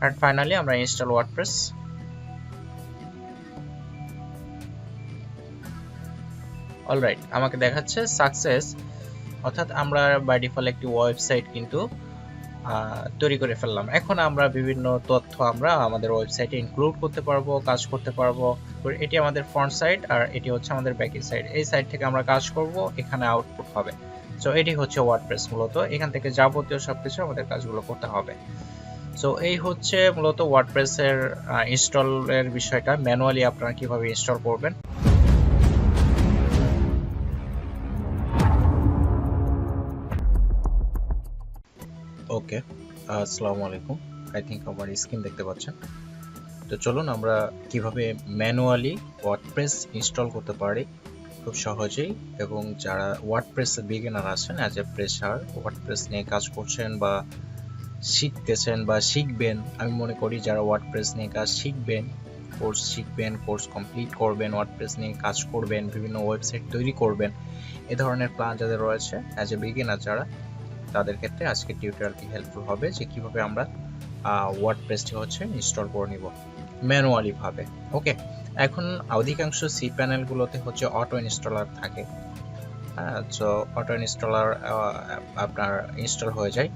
And finally আমরা install WordPress alright আমাকে দেখাচ্ছে সাকসেস অর্থাৎ আমরা বাই ডিফল্ট একটি ওয়েবসাইট কিন্তু তৈরি করে ফেললাম। এখন আমরা বিভিন্ন তথ্য আমরা আমাদের ওয়েবসাইটে ইনক্লুড করতে পারব, কাজ করতে পারব। এটি আমাদের ফ্রন্ট সাইড আর এটি হচ্ছে আমাদের ব্যাক সাইড এই সাইড থেকে আমরা কাজ করব, এখানে আউটপুট হবে। সো এটি হচ্ছে ওয়ার্ডপ্রেস মূলত। এখান থেকে যাবতীয় সবকিছু আমাদের কাজগুলো করতে হবে। সো এই হচ্ছে মূলত ওয়ার্ডপ্রেসের ইনস্টলের বিষয়টা। ম্যানুয়ালি আপনারা কীভাবে ইনস্টল করবেন? ওকে আসসালামু আলাইকুম আই থিঙ্ক আমার স্ক্রিন দেখতে পাচ্ছেন। তো চলুন আমরা কীভাবে ম্যানুয়ালি ওয়ার্ডপ্রেস ইনস্টল করতে পারি? খুব সহজেই। এবং যারা ওয়ার্ডপ্রেস বিগিনার আছেন অ্যাজ এ প্রেসার ওয়ার্ডপ্রেস নিয়ে কাজ করছেন বা শিখতেছেন বা শিখবেন, আমি মনে করি যারা ওয়ার্ডপ্রেস নিয়ে কাজ শিখবেন কোর্স শিখবেন কোর্স কমপ্লিট করবেন ওয়ার্ডপ্রেস নিয়ে কাজ করবেন, বিভিন্ন ওয়েবসাইট তৈরি করবেন, এ ধরনের প্ল্যান যাদের রয়েছে অ্যাজ এ বিগিনার যারা, তাদের ক্ষেত্রে আজকে টিউটোরিয়ালটি হেল্পফুল হবে যে কীভাবে আমরা ওয়ার্ডপ্রেসটি হচ্ছে ইনস্টল করে নিব ম্যানুয়ালি ভাবে ওকে এখন অধিকাংশ সি প্যানেলগুলোতে হচ্ছে অটো ইনস্টলার থাকে হ্যাঁ? তো অটো ইনস্টলার আপনার ইনস্টল হয়ে যায়।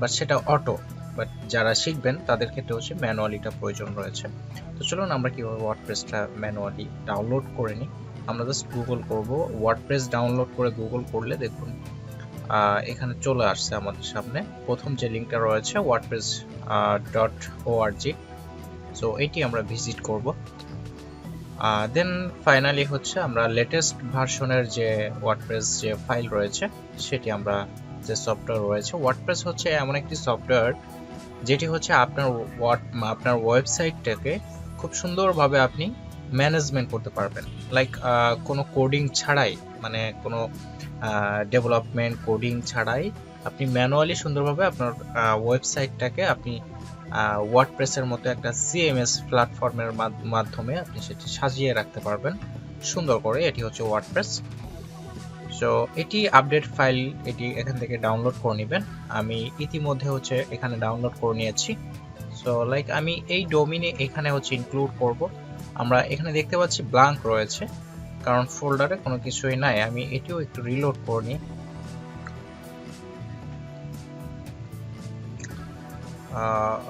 বাট সেটা অটো। বাট যারা শিখবেন, তাদের ক্ষেত্রে হচ্ছে ম্যানুয়ালিটা প্রয়োজন রয়েছে। তো চলুন আমরা কীভাবে ওয়ার্ডপ্রেসটা ম্যানুয়ালি ডাউনলোড করে নিই। আমরা জাস্ট গুগল করব। ওয়ার্ডপ্রেস ডাউনলোড করে গুগল করলে দেখুন এখানে চলে আসছে আমাদের সামনে। প্রথম যে লিঙ্কটা রয়েছে ওয়ার্ডপ্রেস ডট ওআরজি সো এটি আমরা ভিজিট করব। দেন ফাইনালি হচ্ছে আমরা লেটেস্ট ভার্সনের যে ওয়ার্ডপ্রেস যে ফাইল রয়েছে, সেটি আমরা যে সফটওয়্যার রয়েছে ওয়ার্ডপ্রেস হচ্ছে এমন একটি সফটওয়্যার যেটি হচ্ছে আপনার ওয়ার্ড আপনার ওয়েবসাইটটাকে খুব সুন্দরভাবে আপনি ম্যানেজমেন্ট করতে পারবেন। লাইক কোনো কোডিং ছাড়াই মানে কোনো ডেভেলপমেন্ট কোডিং ছাড়াই আপনি ম্যানুয়ালি সুন্দরভাবে আপনার ওয়েবসাইটটাকে আপনি ওয়ার্ডপ্রেসের মতো একটা সিএমএস প্ল্যাটফর্মের মাধ্যমে আপনি সেটি সাজিয়ে রাখতে পারবেন। সুন্দর করে এটি হচ্ছে ওয়ার্ডপ্রেস সো এটি আপডেট ফাইল এটি এখান থেকে ডাউনলোড করে নেবেন। আমি ইতিমধ্যে হচ্ছে এখানে ডাউনলোড করে নিয়েছি। সো লাইক আমি এই ডোমিনে এখানে হচ্ছে ইনক্লুড করব। আমরা এখানে দেখতে পাচ্ছি ব্লাঙ্ক রয়েছে, কারণ ফোল্ডারে কোনো কিছুই নাই। আমি এটিও একটু রিলোড করে নিই।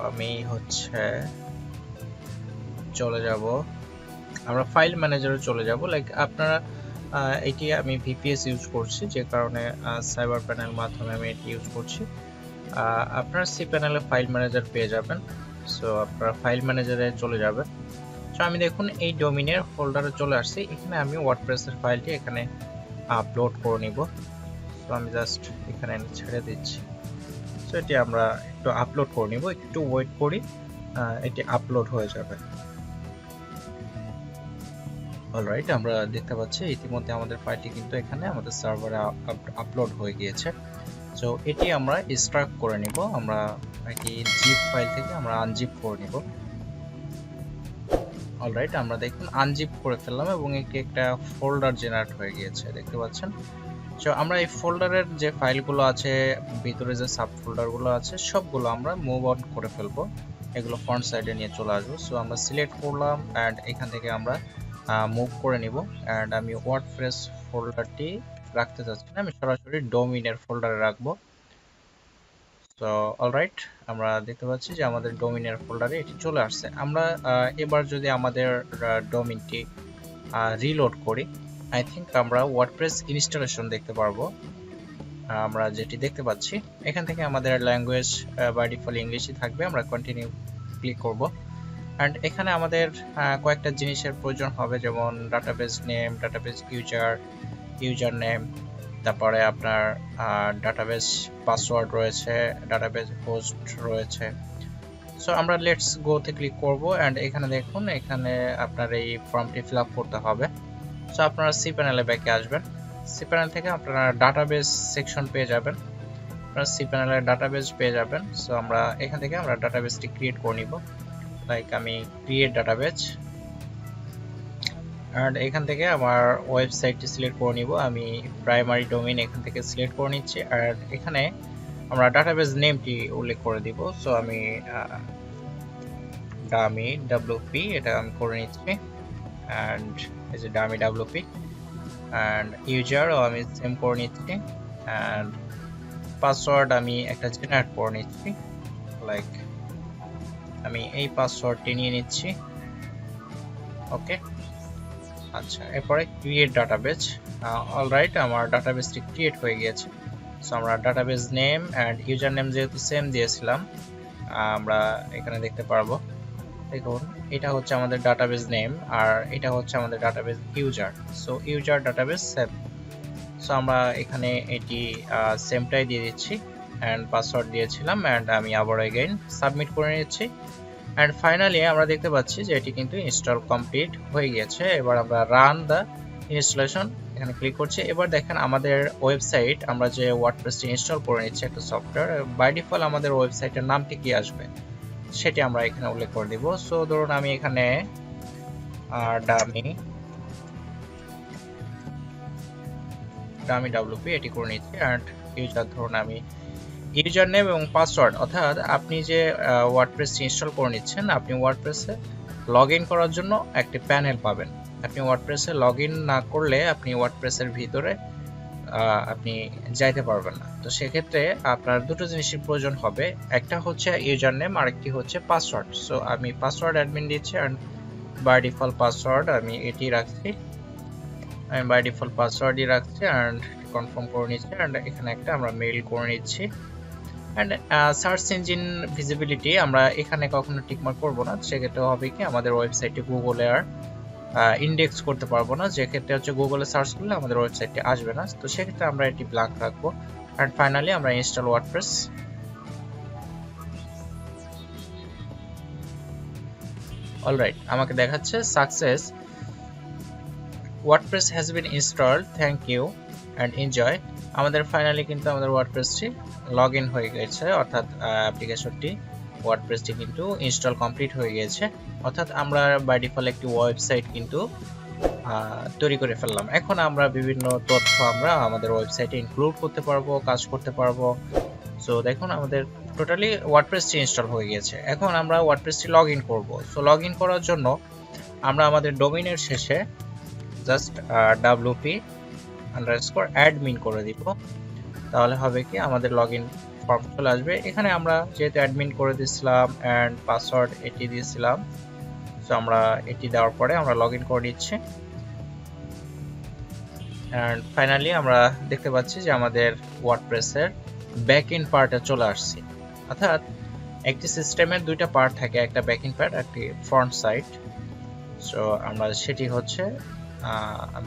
আমি হচ্ছে চলে যাব। আমরা ফাইল ম্যানেজারে চলে যাব। লাইক আপনারা এটি আমি ভিপিএস ইউজ করছি, যে কারণে সাইবার প্যানেল মাধ্যমে আমি এটি ইউজ করছি। আপনারা সি প্যানেলে ফাইল ম্যানেজার পেয়ে যাবেন। সো আপনারা ফাইল ম্যানেজারে চলে যাবেন। সো আমি দেখুন এই ডোমিনের ফোল্ডারে চলে আসছি। এখানে আমি ওয়ার্ডপ্রেসের ফাইলটি এখানে আপলোড করে নিব। তো আমি জাস্ট এখানে ছেড়ে দিচ্ছি। সো এটি আমরা একটু আপলোড করে নিব। একটু ওয়েট করি এটি আপলোড হয়ে যাবে। অলরাইট আমরা দেখতে পাচ্ছি ইতিমধ্যে আমাদের ফাইলটি কিন্তু এখানে আমাদের সার্ভারে আপলোড হয়ে গিয়েছে। সো এটি আমরা স্ট্রাক করে নিব। আমরা এটি জিপ ফাইল থেকে আমরা আনজিপ করে নিব। অলরাইট আমরা দেখুন আনজিপ করে ফেললাম এবং একটি একটা ফোল্ডার জেনারেট হয়ে গিয়েছে, দেখতে পাচ্ছেন? সো আমরা এই ফোল্ডারের যে ফাইলগুলো আছে, ভিতরে যে সাব ফোল্ডারগুলো আছে, সবগুলো আমরা মুভ অন করে ফেলব। এগুলো ফ্রন্ট সাইডে নিয়ে চলে আসব। সো আমরা সিলেক্ট করলাম অ্যান্ড এখান থেকে আমরা মুভ করে নিব। অ্যান্ড আমি ওয়ার্ডপ্রেস ফোল্ডারটি রাখতে চাচ্ছি না। আমি সরাসরি ডোমিনের ফোল্ডারে রাখব। তো অলরাইট আমরা দেখতে পাচ্ছি যে আমাদের ডোমিনের ফোল্ডারে এটি চলে আসছে। আমরা এবার যদি আমাদের ডোমিনটি রিলোড করি আই থিঙ্ক আমরা ওয়ার্ডপ্রেস ইনস্টলেশন দেখতে পারব। আমরা যেটি দেখতে পাচ্ছি, এখান থেকে আমাদের ল্যাঙ্গুয়েজ বাই ডিফল্ট ইংলিশই থাকবে। আমরা কন্টিনিউ ক্লিক করব। অ্যান্ড এখানে আমাদের কয়েকটা জিনিসের প্রয়োজন হবে, যেমন database name database user user name তারপরে আপনার ডাটাবেস পাসওয়ার্ড রয়েছে ডাটাবেস হোস্ট রয়েছে। সো আমরা লেটস গোতে ক্লিক করব অ্যান্ড এখানে দেখুন, এখানে আপনার এই ফর্মটি ফিল করতে হবে। সো আপনারা সি প্যানেলে ব্যাকে আসবেন। সি প্যানেল থেকে আপনারা ডাটাবেস সেকশন পেয়ে যাবেন। আপনারা সি প্যানেলের ডাটাবেস পেয়ে যাবেন। সো আমরা এখান থেকে আমরা ডাটাবেসটি ক্রিয়েট করে নিব। লাইক আমি ক্রিয়েট ডাটাবেস আর এখান থেকে আমার ওয়েবসাইটটি সিলেক্ট করে নিব। আমি প্রাইমারি ডোমেইন এখান থেকে সিলেক্ট করে নিচ্ছি। আর এখানে আমরা ডাটাবেস নেমটি উল্লেখ করে দিব। সো আমি ডামি ডাব্লিউপি এটা আমি করে নিচ্ছি। অ্যান্ড এই যে ডামি ডাব্লিউপি অ্যান্ড ইউজারও আমি সেম করে নিচ্ছি। অ্যান্ড পাসওয়ার্ড আমি একটা জেনারেট করে নিচ্ছি। লাইক আমি এই পাসওয়ার্ডটি নিয়ে নিচ্ছি। ওকে আচ্ছা এরপরে ক্রিয়েট ডাটাবেজ অলরাইট আমার ডাটাবেসটি ক্রিয়েট হয়ে গিয়েছে। সো আমরা database name and user name যেহেতু সেম দিয়েছিলাম আমরা এখানে দেখতে পারব। দেখুন, এটা হচ্ছে আমাদের ডাটাবেজ নেম আর এটা হচ্ছে আমাদের database user so user database same so আমরা এখানে এটি সেমটাই দিয়ে দিচ্ছি। অ্যান্ড পাসওয়ার্ড দিয়েছিলাম অ্যান্ড আমি আবার এগেইন সাবমিট করে নিচ্ছি অ্যান্ড ফাইনালি আমরা দেখতে পাচ্ছি যে এটি কিন্তু ইনস্টল কমপ্লিট হয়ে গিয়েছে। এবার আমরা রান দ্য ইনস্টলেশন এখানে ক্লিক করছি। এবার দেখেন আমাদের ওয়েবসাইট আমরা যে ওয়ার্ডপ্রেসটি ইনস্টল করে নিচ্ছি একটা সফটওয়্যার বাই ডিফল্ট আমাদের ওয়েবসাইটের নামটি কি আসবে? সেটি আমরা এখানে উল্লেখ করে দিব। সো ধরুন আমি এখানে ডামি ডামি ডাব্লিউপি এটি করে নিচ্ছি। অ্যান্ড ইউজার ধরুন আমি ইউজার নেম এবং পাসওয়ার্ড, অর্থাৎ আপনি যে ওয়ার্ডপ্রেস ইনস্টল করে নিচ্ছেন, আপনি ওয়ার্ডপ্রেসে লগ ইন করার জন্য একটি প্যানেল পাবেন। আপনি ওয়ার্ডপ্রেসে লগ ইন না করলে আপনি ওয়ার্ডপ্রেসের ভিতরে আপনি যাইতে পারবেন না। তো সেক্ষেত্রে আপনার দুটো জিনিসের প্রয়োজন হবে। একটা হচ্ছে ইউজার নেম আরেকটি হচ্ছে পাসওয়ার্ড। সো আমি পাসওয়ার্ড অ্যাডমিন দিচ্ছি অ্যান্ড বাই ডিফল্ট পাসওয়ার্ড আমি এটি রাখছি। আমি বাই ডিফল্ট পাসওয়ার্ডই রাখছি অ্যান্ড কনফার্ম করে নিচ্ছি অ্যান্ড এখানে একটা আমরা মেইল করে নিচ্ছি। অ্যান্ড সার্চ ইঞ্জিন ভিজিবিলিটি আমরা এখানে কখনো টিকমার্ক করব না। সেক্ষেত্রে হবে কি, আমাদের ওয়েবসাইটে গুগলে আর ইন্ডেক্স করতে পারব না। যে ক্ষেত্রে হচ্ছে গুগলে সার্চ করলে আমাদের ওয়েবসাইটটি আসবে না। তো সেক্ষেত্রে আমরা এটি ব্ল্যাঙ্ক রাখব। অ্যান্ড ফাইনালি আমরা ইনস্টল ওয়ার্ডপ্রেস অলরাইট আমাকে দেখাচ্ছে success WordPress has been installed thank you and enjoy আমাদের ফাইনালি কিন্তু আমাদের ওয়ার্ডপ্রেসটি লগ ইন হয়ে গেছে, অর্থাৎ অ্যাপ্লিকেশনটি ওয়ার্ডপ্রেসটি কিন্তু ইনস্টল কমপ্লিট হয়ে গিয়েছে অর্থাৎ আমরা বাই ডিফল্ট একটি ওয়েবসাইট কিন্তু তৈরি করে ফেললাম। এখন আমরা বিভিন্ন তথ্য আমরা আমাদের ওয়েবসাইটে ইনক্লুড করতে পারব, কাজ করতে পারব। সো দেখুন আমাদের টোটালি ওয়ার্ডপ্রেসটি ইনস্টল হয়ে গিয়েছে এখন আমরা ওয়ার্ডপ্রেসটি লগ ইন করব। সো লগ ইন করার জন্য আমরা আমাদের ডোমিনের শেষে জাস্ট ডাব্লিউপি আন্ডারস্কোর অ্যাডমিন করে দিব। তাহলে হবে কি আমাদের লগ ইন ফর্ম চলে আসবে। এখানে আমরা যেহেতু অ্যাডমিন করে দিয়েছিলাম অ্যান্ড পাসওয়ার্ড এটি দিয়েছিলাম সো আমরা এটি দেওয়ার পরে আমরা লগ ইন করে নিচ্ছি। অ্যান্ড ফাইনালি আমরা দেখতে পাচ্ছি যে আমাদের ওয়ার্ডপ্রেসের ব্যাক ইন পার্টে চলে আসছি। অর্থাৎ একটি সিস্টেমের দুইটা পার্ট থাকে, একটা ব্যাক ইন পার্ট একটি ফ্রন্ট সাইড সো আমরা সেটি হচ্ছে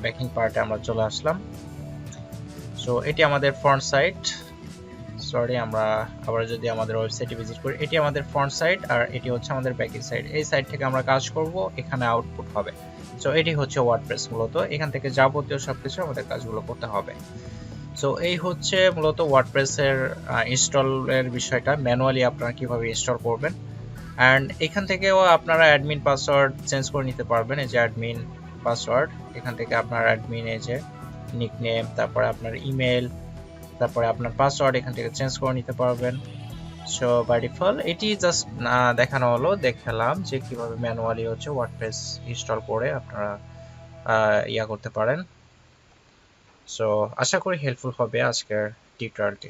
ব্যাকিং পার্টে আমরা চলে আসলাম। সো এটি আমাদের ফ্রন্ট সাইড সরি আমরা আবার যদি আমাদের ওয়েবসাইটে ভিজিট করি, এটি আমাদের ফ্রন্ট সাইড আর এটি হচ্ছে আমাদের ব্যাকিং সাইড এই সাইড থেকে আমরা কাজ করব, এখানে আউটপুট হবে। সো এটি হচ্ছে ওয়ার্ডপ্রেস মূলত। এখান থেকে যাবতীয় সব কিছু আমাদের কাজগুলো করতে হবে। সো এই হচ্ছে মূলত ওয়ার্ডপ্রেসের ইনস্টলের বিষয়টা। ম্যানুয়ালি আপনারা কীভাবে ইনস্টল করবেন? অ্যান্ড এখান থেকেও আপনারা অ্যাডমিন পাসওয়ার্ড চেঞ্জ করে নিতে পারবেন। এই যে অ্যাডমিন পাসওয়ার্ড এখান থেকে আপনার অ্যাডমিন এই যে নিকনেম তারপরে আপনার ইমেল তারপরে আপনার পাসওয়ার্ড এখান থেকে চেঞ্জ করে নিতে পারবেন। সো বাই ডিফল্ট এটি জাস্ট দেখানো হলো, দেখালাম যে কীভাবে ম্যানুয়ালি হচ্ছে ওয়ার্ডপ্রেস ইনস্টল করে আপনারা ইয়া করতে পারেন। সো আশা করি হেল্পফুল হবে আজকের টিউটোরিয়ালটি